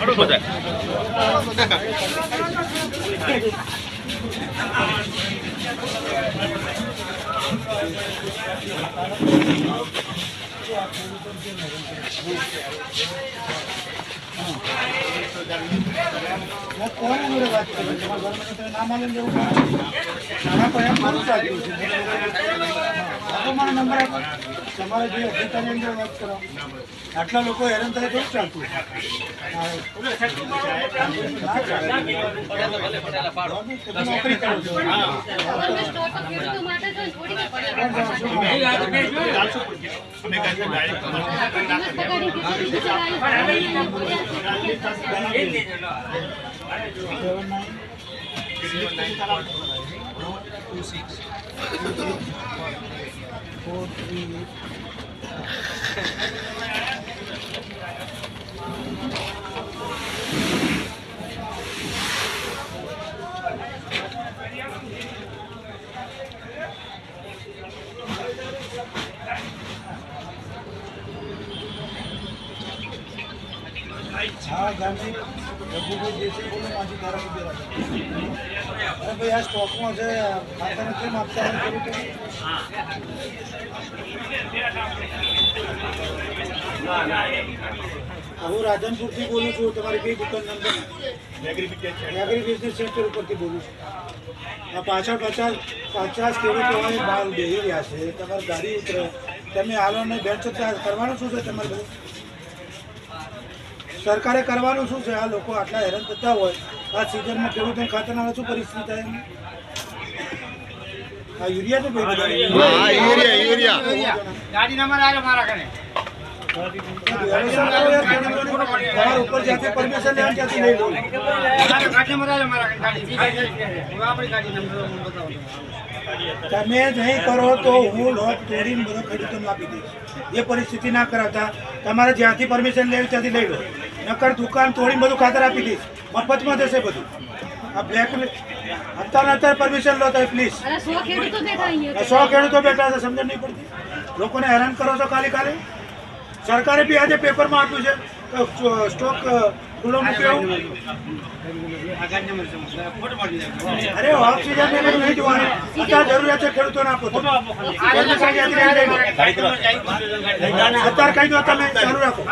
અડો બધા Thank you. કોણ વાત કરું તમારા ઘરમાં નામ આલીને એવું ના પણ એમ મારું ચાલ્યું છે આપો મારો નંબર તમારે જે અધિકારી અંદર વાત કરો. આટલા લોકો હેરાન થાય તો ચાલતું નોકરી કરો છો two six two eight four three eight. हाँ गांधी ધારાસભ્ય રાજકોટ. અરે ભાઈ આ સ્ટોકમાં છે ખાતાને કેમ આપતા? હું રાધનપુરથી બોલું છું તમારી કઈ દુકાન નંબર એગ્રી બિઝનેસ સેન્ટર ઉપરથી બોલું છું આ પાછળ પચાસ પચાસ ખેડૂતો બહાર બેસી રહ્યા છે તમારી ગાડી ઉતરે તમે હાલો ને છતાં કરવાનું શું છે તમારે બધું સરકારે કરવાનું શું છે? આ લોકો આટલા હેરાન થતા હોય. આ સિઝનમાં ખેડૂતોને ખાતરના શું પરિસ્થિતિ થાય આ યુરિયા તો ભાઈ ઉપર જ્યાંથી પરમિશન લેવાનું ત્યાંથી નહીં લો. મારા ગાડી નંબર આવ્યો મારા ઘરે. ગાડી હું આપણી ગાડી નંબર હું બતાવું તમે નહીં કરો તો હું લોટ તોડીને બધો ખેડૂતોને આપી દઈશ. એ પરિસ્થિતિ ના કરાવતા. તમારે જ્યાંથી પરમિશન લેવી ત્યાંથી લઈ લો. નકર દુકાન તોડીને બધું ખાતર આપી દઈશ. મફતમાં જશે બધું. આ બ્લેક અત્યારે અત્યારે પરમિશન લો તો પ્લીઝ સો ખેડૂતો બેઠા અહીંયા. સો ખેડૂતો બેઠા છે સમજણ નહીં પડતી. લોકોને હેરાન કરો છો ખાલી ખાલી? સરકારે બી આજે પેપરમાં આપ્યું છે સ્ટોક ખુલ્લો મૂક્યો. અરે ઓફ સિઝન ને બધું નહીં જોવાનું. અત્યારે જરૂરિયાત છે ખેડૂતોને આપો? અત્યારે કહી દો તમે ચાલુ રાખો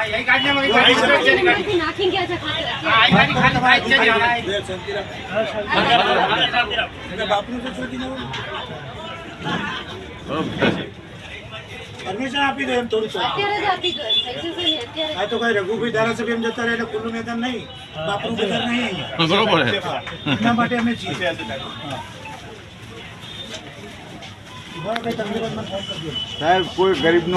બાપનું તો. પરમિશન આપી દો એમ થોડું. અત્યારે જ આપી ગઈ થઈ જશે અત્યારે આ તો કઈ રઘુભાઈ ધારાસભ્ય એમ જતા રહે એટલે ખુલ્લું મેદાન નહીં. બાપરું મેદાન નહીં અહીંયા. બરોબર છે. એના માટે અમે છીએ. સાહેબ કોઈ ગરીબનો